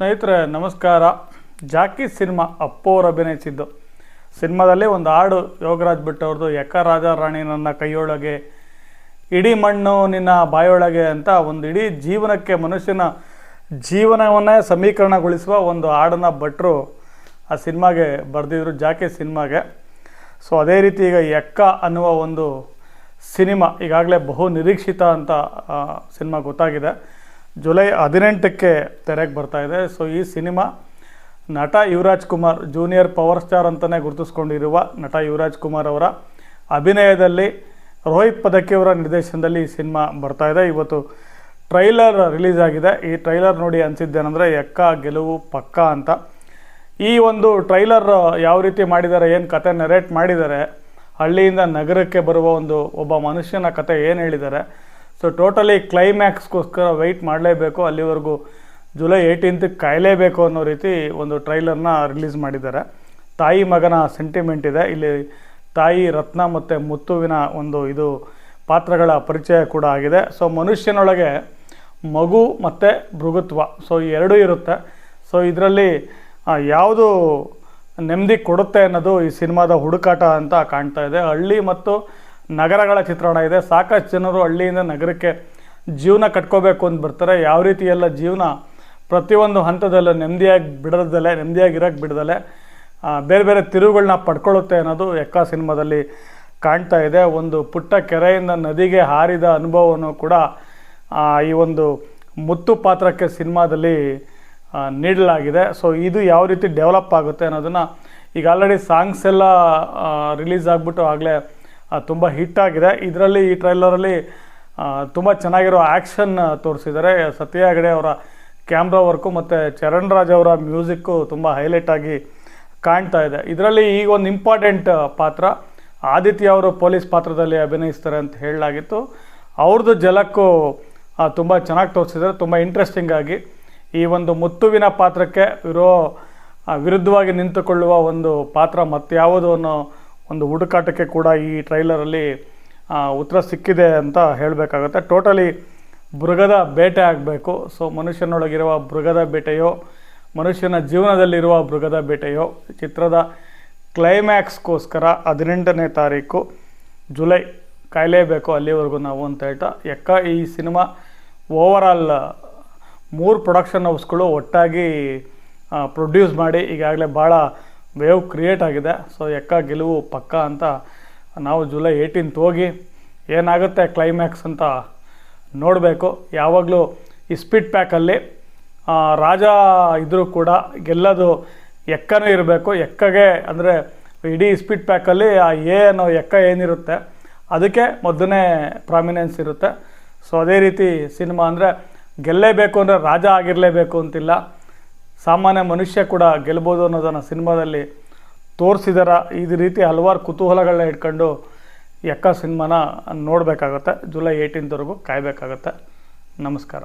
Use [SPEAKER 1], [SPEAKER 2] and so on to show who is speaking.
[SPEAKER 1] ಸ್ನೇಹಿತರೆ, ನಮಸ್ಕಾರ. ಜಾಕಿ ಸಿನಿಮಾ ಅಪ್ಪೋರು ಅಭಿನಯಿಸಿದ್ದು. ಸಿನಿಮಾದಲ್ಲಿ ಒಂದು ಹಾಡು ಯೋಗರಾಜ್ ಭಟ್ ಅವ್ರದ್ದು ಎಕ್ಕ ರಾಜ ರಾಣಿ ನನ್ನ ಕೈಯೊಳಗೆ, ಇಡೀ ಮಣ್ಣು ನಿನ್ನ ಬಾಯೊಳಗೆ ಅಂತ ಒಂದು ಇಡೀ ಜೀವನಕ್ಕೆ ಮನುಷ್ಯನ ಜೀವನವನ್ನೇ ಸಮೀಕರಣಗೊಳಿಸುವ ಒಂದು ಹಾಡನ್ನು ಭಟ್ರು ಆ ಸಿನಿಮಾಗೆ ಬರೆದಿದ್ರು, ಜಾಕಿ ಸಿನಿಮಾಗೆ. ಸೊ, ಅದೇ ರೀತಿ ಈಗ ಎಕ್ಕ ಅನ್ನುವ ಒಂದು ಸಿನಿಮಾ ಈಗಾಗಲೇ ಬಹು ನಿರೀಕ್ಷಿತ ಅಂತ ಸಿನಿಮಾ ಗೊತ್ತಾಗಿದೆ. ಜುಲೈ ಹದಿನೆಂಟಕ್ಕೆ ತೆರೆಗೆ ಬರ್ತಾ ಇದೆ. ಸೊ, ಈ ಸಿನಿಮಾ ನಟ Yuvaraj Kumar junior power star ಅಂತಲೇ ಗುರುತಿಸ್ಕೊಂಡಿರುವ ನಟ ಯುವರಾಜ್ ಕುಮಾರ್ ಅವರ ಅಭಿನಯದಲ್ಲಿ ರೋಹಿತ್ ಪದಕಿಯವರ ನಿರ್ದೇಶನದಲ್ಲಿ ಈ ಸಿನಿಮಾ ಇದೆ. ಇವತ್ತು ಟ್ರೈಲರ್ ರಿಲೀಸ್ ಆಗಿದೆ. ಈ ಟ್ರೈಲರ್ ನೋಡಿ ಅನಿಸಿದ್ದೇನೆಂದರೆ ಎಕ್ಕ ಗೆಲುವು ಪಕ್ಕ ಅಂತ. ಈ ಒಂದು ಟ್ರೈಲರ್ ಯಾವ ರೀತಿ ಮಾಡಿದ್ದಾರೆ, ಏನು ಕತೆ ನೆರೇಟ್ ಮಾಡಿದ್ದಾರೆ, ಹಳ್ಳಿಯಿಂದ ನಗರಕ್ಕೆ ಬರುವ ಒಂದು ಒಬ್ಬ ಮನುಷ್ಯನ ಕತೆ ಏನು ಹೇಳಿದ್ದಾರೆ ಸೊ ಟೋಟಲಿ ಕ್ಲೈಮ್ಯಾಕ್ಸ್ಗೋಸ್ಕರ ವೆಯ್ಟ್ ಮಾಡಲೇಬೇಕು. ಅಲ್ಲಿವರೆಗೂ ಜುಲೈ ಏಯ್ಟೀನ್ತ್ಗೆ ಕಾಯಲೇಬೇಕು ಅನ್ನೋ ರೀತಿ ಒಂದು ಟ್ರೈಲರ್ನ ರಿಲೀಸ್ ಮಾಡಿದ್ದಾರೆ. ತಾಯಿ ಮಗನ ಸೆಂಟಿಮೆಂಟ್ ಇದೆ. ಇಲ್ಲಿ ತಾಯಿ ರತ್ನ ಮತ್ತು ಮುತ್ತುವಿನ ಒಂದು ಇದು ಪಾತ್ರಗಳ ಪರಿಚಯ ಕೂಡ ಆಗಿದೆ. ಸೊ ಮನುಷ್ಯನೊಳಗೆ ಮಗು ಮತ್ತು ಭೃಗುತ್ವ. ಸೊ ಎರಡೂ ಇರುತ್ತೆ. ಸೊ ಇದರಲ್ಲಿ ಯಾವುದು ನೆಮ್ಮದಿ ಕೊಡುತ್ತೆ ಅನ್ನೋದು ಈ ಸಿನಿಮಾದ ಹುಡುಕಾಟ ಅಂತ ಕಾಣ್ತಾ ಇದೆ. ಹಳ್ಳಿ ಮತ್ತು ನಗರಗಳ ಚಿತ್ರಣ ಇದೆ. ಸಾಕಷ್ಟು ಜನರು ಹಳ್ಳಿಯಿಂದ ನಗರಕ್ಕೆ ಜೀವನ ಕಟ್ಕೋಬೇಕು ಅಂತ ಬರ್ತಾರೆ. ಯಾವ ರೀತಿ ಎಲ್ಲ ಜೀವನ ಪ್ರತಿಯೊಂದು ಹಂತದಲ್ಲೂ ನೆಮ್ಮದಿಯಾಗಿ ಬಿಡದಲ್ಲೇ ನೆಮ್ಮದಿಯಾಗಿರೋಕ್ಕೆ ಬಿಡದಲ್ಲೇ ಬೇರೆ ಬೇರೆ ತಿರುವುಗಳನ್ನ ಪಡ್ಕೊಳ್ಳುತ್ತೆ ಅನ್ನೋದು ಎಕ್ಕ ಸಿನಿಮಾದಲ್ಲಿ ಕಾಣ್ತಾ ಇದೆ. ಒಂದು ಪುಟ್ಟ ಕೆರೆಯಿಂದ ನದಿಗೆ ಹಾರಿದ ಅನುಭವವನ್ನು ಕೂಡ ಈ ಒಂದು ಮುತ್ತು ಪಾತ್ರಕ್ಕೆ ಸಿನಿಮಾದಲ್ಲಿ ನೀಡಲಾಗಿದೆ. ಸೊ ಇದು ಯಾವ ರೀತಿ ಡೆವಲಪ್ ಆಗುತ್ತೆ ಅನ್ನೋದನ್ನು ಈಗ ಆಲ್ರೆಡಿ ಸಾಂಗ್ಸ್ ಎಲ್ಲ ರಿಲೀಸ್ ಆಗಿಬಿಟ್ಟು ಆಗಲೇ ತುಂಬ ಆಗಿದೆ. ಇದರಲ್ಲಿ ಈ ಟ್ರೈಲರಲ್ಲಿ ತುಂಬ ಚೆನ್ನಾಗಿರೋ ಆ್ಯಕ್ಷನ್ ತೋರಿಸಿದ್ದಾರೆ. ಸತ್ಯ ಹೆಗಡೆ ಅವರ ಕ್ಯಾಮ್ರಾ ವರ್ಕು ಮತ್ತು ಚರಣ್ ರಾಜ್ ಅವರ ಮ್ಯೂಸಿಕ್ಕು ತುಂಬ ಹೈಲೈಟ್ ಆಗಿ ಕಾಣ್ತಾ ಇದೆ. ಇದರಲ್ಲಿ ಈಗ ಒಂದು ಇಂಪಾರ್ಟೆಂಟ್ ಪಾತ್ರ. ಆದಿತ್ಯ ಅವರು ಪೊಲೀಸ್ ಪಾತ್ರದಲ್ಲಿ ಅಭಿನಯಿಸ್ತಾರೆ ಅಂತ ಹೇಳಲಾಗಿತ್ತು. ಅವ್ರದ್ದು ಜಲಕ್ಕೂ ತುಂಬ ಚೆನ್ನಾಗಿ ತೋರಿಸಿದ್ದಾರೆ. ತುಂಬ ಇಂಟ್ರೆಸ್ಟಿಂಗ್ ಆಗಿ ಈ ಒಂದು ಮುತ್ತುವಿನ ಪಾತ್ರಕ್ಕೆ ಇರೋ ವಿರುದ್ಧವಾಗಿ ನಿಂತುಕೊಳ್ಳುವ ಒಂದು ಪಾತ್ರ ಮತ್ಯಾವುದು ಅನ್ನೋ ಒಂದು ಹುಡುಕಾಟಕ್ಕೆ ಕೂಡ ಈ ಟ್ರೈಲರಲ್ಲಿ ಉತ್ತರ ಸಿಕ್ಕಿದೆ ಅಂತ ಹೇಳಬೇಕಾಗುತ್ತೆ. ಟೋಟಲಿ ಮೃಗದ ಬೇಟೆ ಆಗಬೇಕು. ಸೊ ಮನುಷ್ಯನೊಳಗಿರುವ ಮೃಗದ ಬೇಟೆಯೋ, ಮನುಷ್ಯನ ಜೀವನದಲ್ಲಿರುವ ಮೃಗದ ಬೇಟೆಯೋ, ಚಿತ್ರದ ಕ್ಲೈಮ್ಯಾಕ್ಸ್ಗೋಸ್ಕರ ಹದಿನೆಂಟನೇ ತಾರೀಕು ಜುಲೈ ಕಾಯಲೇಬೇಕು ಅಲ್ಲಿವರೆಗೂ ನಾವು ಅಂತ ಹೇಳ್ತಾ, ಯಾಕ ಈ ಸಿನಿಮಾ ಓವರಾಲ್ ಮೂರು ಪ್ರೊಡಕ್ಷನ್ ಹೌಸ್ಗಳು ಒಟ್ಟಾಗಿ ಪ್ರೊಡ್ಯೂಸ್ ಮಾಡಿ ಈಗಾಗಲೇ ಭಾಳ ವೇವ್ ಕ್ರಿಯೇಟ್ ಆಗಿದೆ. ಸೊ ಎಕ್ಕ ಗೆಲುವು ಪಕ್ಕ ಅಂತ ನಾವು ಜುಲೈ ಏಯ್ಟೀನ್ತ್ ಹೋಗಿ ಏನಾಗುತ್ತೆ ಕ್ಲೈಮ್ಯಾಕ್ಸ್ ಅಂತ ನೋಡಬೇಕು. ಯಾವಾಗಲೂ ಈ ಸ್ಪೀಡ್ ಪ್ಯಾಕಲ್ಲಿ ರಾಜ ಇದ್ದರೂ ಕೂಡ ಗೆಲ್ಲೋದು ಎಕ್ಕನೂ ಇರಬೇಕು. ಎಕ್ಕಗೆ ಅಂದರೆ ಇಡೀ ಸ್ಪೀಡ್ ಪ್ಯಾಕಲ್ಲಿ ಆ ಅನ್ನೋ ಎಕ್ಕ ಏನಿರುತ್ತೆ, ಅದಕ್ಕೆ ಮೊದಲನೇ ಪ್ರಾಮಿನೆನ್ಸ್ ಇರುತ್ತೆ. ಸೊ ಅದೇ ರೀತಿ ಸಿನಿಮಾ ಅಂದರೆ ಗೆಲ್ಲೇಬೇಕು ಅಂದರೆ ರಾಜ ಆಗಿರಲೇಬೇಕು ಅಂತಿಲ್ಲ. ಸಾಮಾನ್ಯ ಮನುಷ್ಯ ಕೂಡ ಗೆಲ್ಬೋದು ಅನ್ನೋದನ್ನು ಸಿನಿಮಾದಲ್ಲಿ ತೋರಿಸಿದಾರ. ಈ ರೀತಿ ಹಲವಾರು ಕುತೂಹಲಗಳನ್ನ ಇಟ್ಕೊಂಡು ಎಕ್ಕ ಸಿನಿಮಾನ ನೋಡಬೇಕಾಗತ್ತೆ. ಜುಲೈ ಏಯ್ಟೀನ್ತ್ವರೆಗೂ ಕಾಯಬೇಕಾಗತ್ತೆ. ನಮಸ್ಕಾರ.